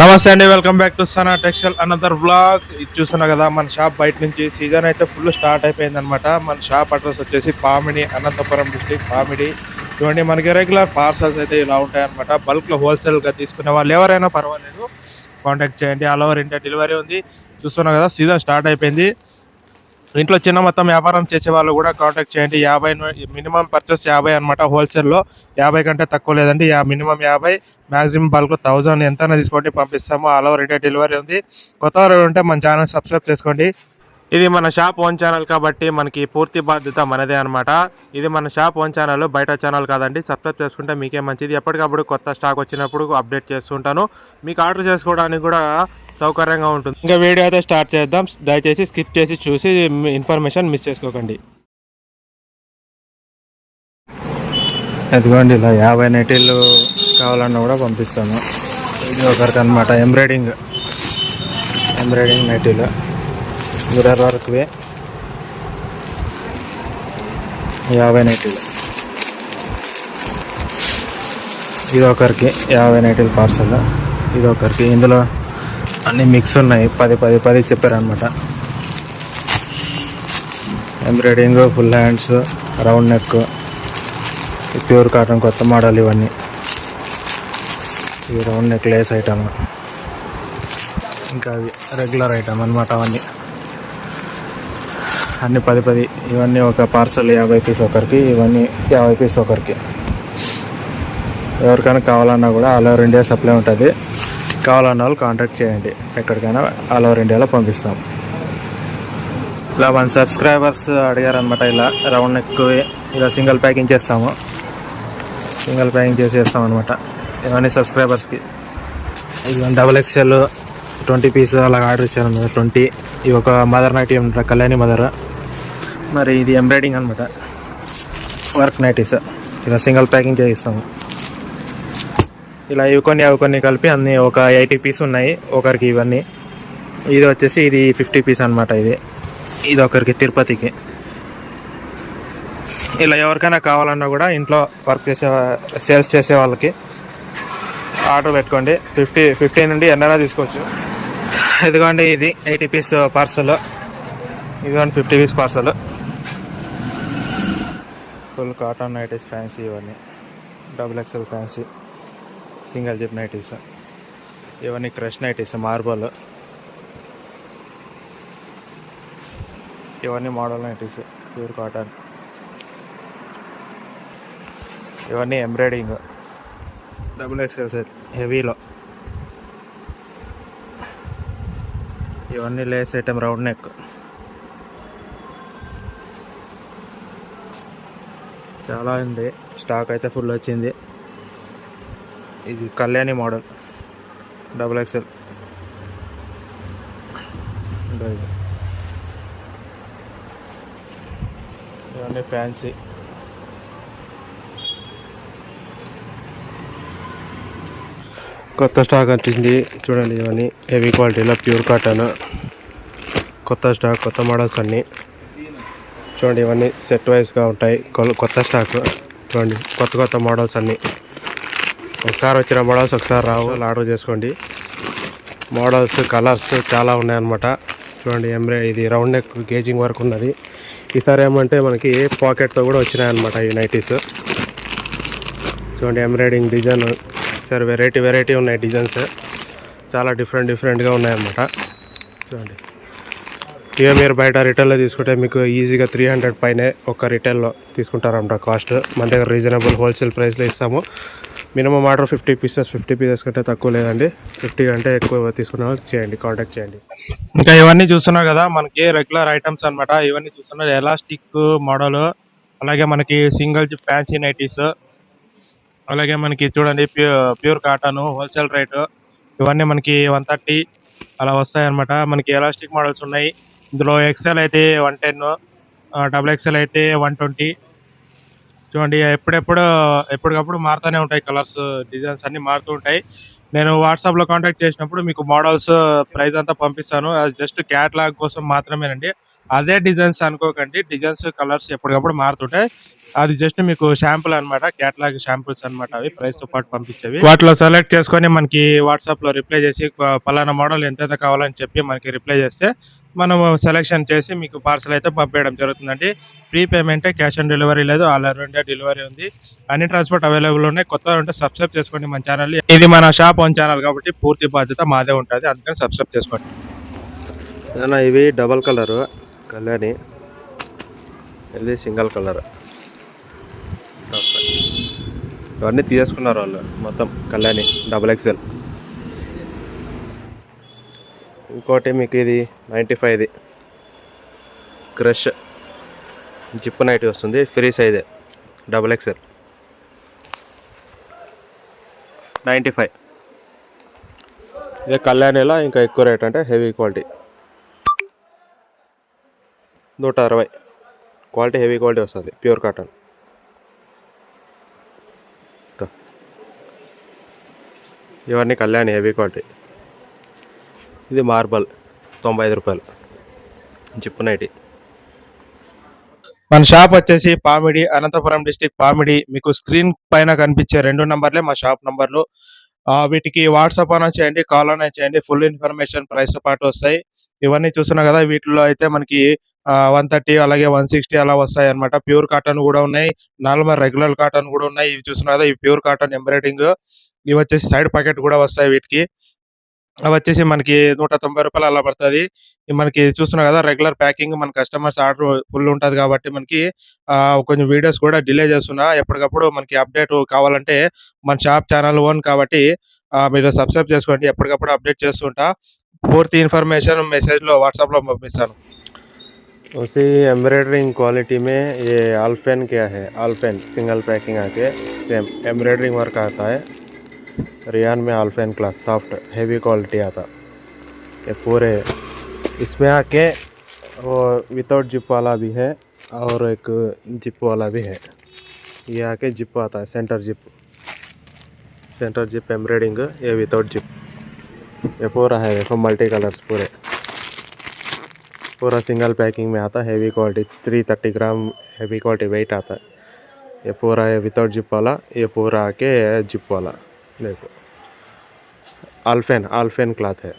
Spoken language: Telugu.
నమస్తే అండి welcome back to Sana textile another blog ఇది చూస్తున్నా కదా మన షాప్ బయట నుంచి సీజన్ అయితే ఫుల్ స్టార్ట్ అయిపోయింది అనమాట మన షాప్ అడ్రస్ వచ్చేసి పామిడి అనంతపురం డిస్టిక్ పామిడి. చూడండి మనకి రెగ్యులర్ పార్సల్స్ అయితే ఇలా ఉంటాయన్నమాట. బల్క్లో బల్క్లో తీసుకునే వాళ్ళు ఎవరైనా పర్వాలేదు. కాంటాక్ట్ చేయండి. ఆల్ ఓవర్ ఇండియా డెలివరీ ఉంది. చూస్తున్నా కదా సీజన్ స్టార్ట్ అయిపోయింది. ఇంట్లో చిన్న మొత్తం వ్యాపారం చేసే వాళ్ళు కూడా కాంటాక్ట్ చేయండి. యాభై మినిమం పర్చేస్ యాభై అనమాట హోల్సేల్లో యాభై కంటే తక్కువ లేదండి. యా మినిమం యాభై మ్యాక్సిమం బల్క్ థౌజండ్ ఎంత తీసుకోండి పంపిస్తాము. ఆల్ ఓవర్ ఇండియా డెలివరీ ఉంది. కొత్త వారు ఉంటే మన ఛానల్ సబ్స్క్రైబ్ చేసుకోండి. ఇది మన షాప్ ఓన్ ఛానల్ కాబట్టి మనకి పూర్తి బాధ్యత మనదే అనమాట ఇది మన షాప్ ఓన్ ఛానల్ బయట ఛానల్ కాదండి. సబ్స్క్రైబ్ చేసుకుంటే మీకే మంచిది. ఎప్పటికప్పుడు కొత్త స్టాక్ వచ్చినప్పుడు అప్డేట్ చేస్తుంటాను. మీకు ఆర్డర్ చేసుకోవడానికి కూడా సౌకర్యంగా ఉంటుంది. ఇంకా వీడియో అయితే స్టార్ట్ చేద్దాం. దయచేసి స్కిప్ చేసి చూసి ఇన్ఫర్మేషన్ మిస్ చేసుకోకండి. ఇదిగోండి ఇలా యాభై నెటీళ్ళు కావాలన్నా కూడా పంపిస్తాను. ఇది ఒకరికి అనమాట ఎంబ్రాయిడింగ్ ఎంబ్రాయిడింగ్ నైటీలు. మిర్రర్ వర్క్వి యాభై నైటీలు ఇది ఒకరికి యాభై నైటీలు పార్సల్. ఇది ఒకరికి ఇందులో అన్ని మిక్స్ ఉన్నాయి. పది పది పది చెప్పారనమాట embroidering full hands round neck pure cotton కొత్త మోడల్ ఇవన్నీ. ఈ రౌండ్ నెక్ లేస్ ఐటమ్. ఇంకా అవి రెగ్యులర్ ఐటమ్ అనమాట అవన్నీ. అన్ని పది పది ఇవన్నీ ఒక పార్సల్ యాభై పీస్ ఒకరికి ఇవన్నీ యాభై పీస్ ఒకరికి. ఎవరికైనా కావాలన్నా కూడా ఆల్ ఓవర్ ఇండియా సప్లై ఉంటుంది. కావాలన్న వాళ్ళు కాంటాక్ట్ చేయండి. ఎక్కడికైనా ఆల్ ఓవర్ ఇండియాలో పంపిస్తాం. ఇలా వన్ సబ్స్క్రైబర్స్ అడిగారనమాట ఇలా రౌండ్ నెక్ ఇలా సింగిల్ ప్యాకింగ్ చేస్తాము. సింగిల్ ప్యాకింగ్ చేసేస్తాం అనమాట ఇవన్నీ సబ్స్క్రైబర్స్కి ఇవన్నీ డబల్ ఎక్స్ఎల్ ట్వంటీ పీస్ అలా ఆర్డర్ ఇచ్చాను అనమాట ట్వంటీ ఇవి ఒక మదర్ నాట్యం కళ్యాణి మదర్ మరి ఇది ఎంబ్రాయిడింగ్ అనమాట వర్క్ నైటీస్ ఇలా సింగిల్ ప్యాకింగ్ చేయిస్తాము. ఇలా ఇవి కొన్ని అవి కొన్ని కలిపి అన్ని ఒక ఎయిటీ పీస్ ఉన్నాయి ఒకరికి ఇవన్నీ. ఇది వచ్చేసి ఇది ఫిఫ్టీ పీస్ అనమాట ఇది. ఇది ఒకరికి తిరుపతికి. ఇలా ఎవరికైనా కావాలన్నా కూడా ఇంట్లో వర్క్ చేసే సేల్స్ చేసే వాళ్ళకి ఆర్డర్ పెట్టుకోండి. ఫిఫ్టీ ఫిఫ్టీ నుండి ఎన్నైనా తీసుకోవచ్చు. ఇదిగోండి ఇది ఎయిటీ పీస్ పార్సల్ ఇదిగోండి fifty piece parcel full cotton nighties fancy ఇవన్నీ. Double XL fancy single zip nighties ఇవన్నీ క్రష్ నైటీస్ మార్బల్ ఇవన్నీ మోడల్ నైటీస్ ప్యూర్ కాటన్ ఇవన్నీ ఎంబ్రాయిడింగ్ డబుల్ ఎక్స్ఎల్ సెట్ హెవీలో ఇవన్నీ లేస్ ఐటమ్ రౌండ్ నెక్ చాలా ఉంది. స్టాక్ అయితే ఫుల్ వచ్చింది. ఇది కళ్యాణి మోడల్ డబుల్ ఎక్స్ఎల్ ఇవన్నీ ఫ్యాన్సీ కొత్త స్టాక్ వచ్చింది. చూడండి ఇవన్నీ. హెవీ క్వాలిటీలో ప్యూర్ కాటన్ కొత్త స్టాక్ కొత్త మోడల్స్ అన్నీ. చూడండి ఇవన్నీ సెట్ వైజ్గా ఉంటాయి. కొత్త స్టాక్ చూడండి కొత్త కొత్త మోడల్స్ అన్నీ. ఒకసారి వచ్చిన మోడల్స్ ఒకసారి రావు. ఆర్డర్ చేసుకోండి. మోడల్స్ కలర్స్ చాలా ఉన్నాయన్నమాట. చూడండి ఎంబ్రా ఇది రౌండ్ నెక్ గేజింగ్ వర్క్ ఉన్నది. ఈసారి ఏమంటే మనకి పాకెట్తో కూడా వచ్చినాయన్నమాట ఈ నైటీస్ చూడండి ఎంబ్రాయిడింగ్ డిజైన్ సరే వెరైటీ వెరైటీ ఉన్నాయి డిజైన్స్ చాలా డిఫరెంట్ డిఫరెంట్గా ఉన్నాయన్నమాట. చూడండి. ఇక మీరు బయట రిటైల్లో తీసుకుంటే మీకు ఈజీగా త్రీ హండ్రెడ్ పైనే ఒక రిటైల్లో తీసుకుంటారంట కాస్ట్ మన దగ్గర రీజనబుల్ హోల్సేల్ ప్రైస్లో ఇస్తాము. Minimum order fifty pieces fifty pieces కంటే తక్కువ లేదండి. ఫిఫ్టీ కంటే ఎక్కువ తీసుకున్న చేయండి కాంటాక్ట్ చేయండి. ఇంకా ఇవన్నీ చూస్తున్నావు కదా మనకి రెగ్యులర్ ఐటమ్స్ అనమాట ఇవన్నీ చూస్తున్నారు. ఎలాస్టిక్ మోడల్ అలాగే మనకి సింగిల్ ఫ్యాన్సీ నైటీస్ అలాగే మనకి చూడండి pure pure cotton wholesale rate ఇవన్నీ మనకి వన్ థర్టీ అలా వస్తాయి అనమాట మనకి ఎలాస్టిక్ మోడల్స్ ఉన్నాయి. ఇందులో ఎక్సెల్ అయితే వన్ టెన్ డబుల్ ఎక్సెల్ అయితే వన్ ట్వంటీ చూడండి ఎప్పుడెప్పుడు ఎప్పటికప్పుడు మారుతూనే ఉంటాయి కలర్స్ డిజైన్స్ అన్నీ మారుతూ ఉంటాయి. నేను వాట్సాప్లో కాంటాక్ట్ చేసినప్పుడు మీకు మోడల్స్ ప్రైస్ అంతా పంపిస్తాను. అది జస్ట్ క్యాట్లాగ్ కోసం మాత్రమేనండి. అదే డిజైన్స్ అనుకోకండి. డిజైన్స్ కలర్స్ ఎప్పటికప్పుడు మారుతుంటాయి. అది జస్ట్ మీకు షాంపుల్ అన్నమాట. క్యాటలాగ్ షాంపుల్స్ అన్నమాట అవి ప్రైస్తో పాటు పంపించేవి. వాటిలో సెలెక్ట్ చేసుకొని మనకి వాట్సాప్లో రిప్లై చేసి పలానా మోడల్ ఎంత ఎంత కావాలని చెప్పి మనకి రిప్లై చేస్తే మనం సెలెక్షన్ చేసి మీకు పార్సల్ అయితే పంపేయడం జరుగుతుందండి. Pre payment cash on delivery లేదు. ఆల్ ఇండియా డెలివరీ ఉంది. అన్ని ట్రాన్స్పోర్ట్ అవైలబుల్ ఉన్నాయి. కొత్త ఉంటే సబ్స్క్రైబ్ చేసుకోండి మన ఛానల్ ఇది మన షాప్ ఓన్ ఛానల్ కాబట్టి పూర్తి బాధ్యత మాదే ఉంటుంది. అందుకని సబ్స్క్రైబ్ చేసుకోండి. ఇవి డబల్ కలర్ కళ్యాణి ఇది సింగిల్ కలర్. ఇవన్నీ తీసుకున్నారు వాళ్ళు మొత్తం కళ్యాణి డబల్ ఎక్స్ఎల్ ఇంకోటి మీకు ఇది నైంటీ ఫైవ్ది క్రష్. జిప్ నైట్ వస్తుంది ఫ్రీ సైజే డబల్ ఎక్స్ఎల్ నైంటీ ఫైవ్ ఇదే కళ్యాణిలో ఇంకా ఎక్కువ రేట్ అంటే హెవీ క్వాలిటీ నూట అరవై క్వాలిటీ హెవీ క్వాలిటీ వస్తుంది. Pure cotton. ఇవన్నీ కళ్యాణి హెవీ క్వాలిటీ. ఇది మార్బల్ తొంభై ఐదు రూపాయలు. Zip nightie. మన షాప్ వచ్చేసి పామిడి అనంతపురం డిస్టిక్ పామిడి. మీకు స్క్రీన్ పైన కనిపించే రెండు నంబర్లే మా షాప్ నంబర్లు. వీటికి వాట్సాప్ అన చేయండి కాల్ అన చేయండి. ఫుల్ ఇన్ఫర్మేషన్ ప్రైస్తో పాటు వస్తాయి. ఇవన్నీ చూస్తున్నాం కదా వీటిలో అయితే మనకి వన్ థర్టీ అలాగే వన్ సిక్స్టీ అలా వస్తాయి అనమాట ప్యూర్ కాటన్ కూడా ఉన్నాయి. నార్మల్ రెగ్యులర్ కాటన్ కూడా ఉన్నాయి. ఇవి చూస్తున్నారు కదా ఇవి ప్యూర్ కాటన్ ఎంబ్రాయిడింగ్. ఇవి వచ్చేసి సైడ్ పాకెట్ కూడా వస్తాయి వీటికి. అవి వచ్చేసి మనకి నూట తొంభై రూపాయలు అలా పడుతుంది. మనకి చూస్తున్నాం కదా రెగ్యులర్ ప్యాకింగ్ మన కస్టమర్స్ ఆర్డర్ ఫుల్ ఉంటుంది కాబట్టి మనకి కొంచెం వీడియోస్ కూడా డిలే చేస్తున్నా. ఎప్పటికప్పుడు మనకి అప్డేట్ కావాలంటే మన షాప్ ఛానల్ ఓన్ కాబట్టి మీరు సబ్స్క్రైబ్ చేసుకోండి. ఎప్పటికప్పుడు అప్డేట్ చేస్తుంటా. పూర్తి ఇన్ఫర్మేషన్ మెసేజ్లో వాట్సాప్లో పంపిస్తాను. उसी एम्ब्रॉयडरिंग क्वालिटी में ये आल्फेन क्या है? आल्फेन सिंगल पैकिंग आके सेम एम्ब्रॉयडरिंग वर्क आता है। रियान में आल्फेन क्लाथ सॉफ्ट हैवी क्वालिटी आता। ये पूरे इसमें आके वो विदाउट जिप वाला भी है और एक जिप वाला भी है। ये आके जिप आता है centre zip centre zip embroidering ये विदाउट जिप ये पूरा है, देखो मल्टी कलर्स पूरे। पूरा सिंगल पैकिंग में आता heavy quality three thirty gram heavy quality weight आता है। ये पूरा है विदाउट जिप वाला, ये पूरा आके जिप वाला, देखो। आल्फेन आल्फेन क्लॉथ है।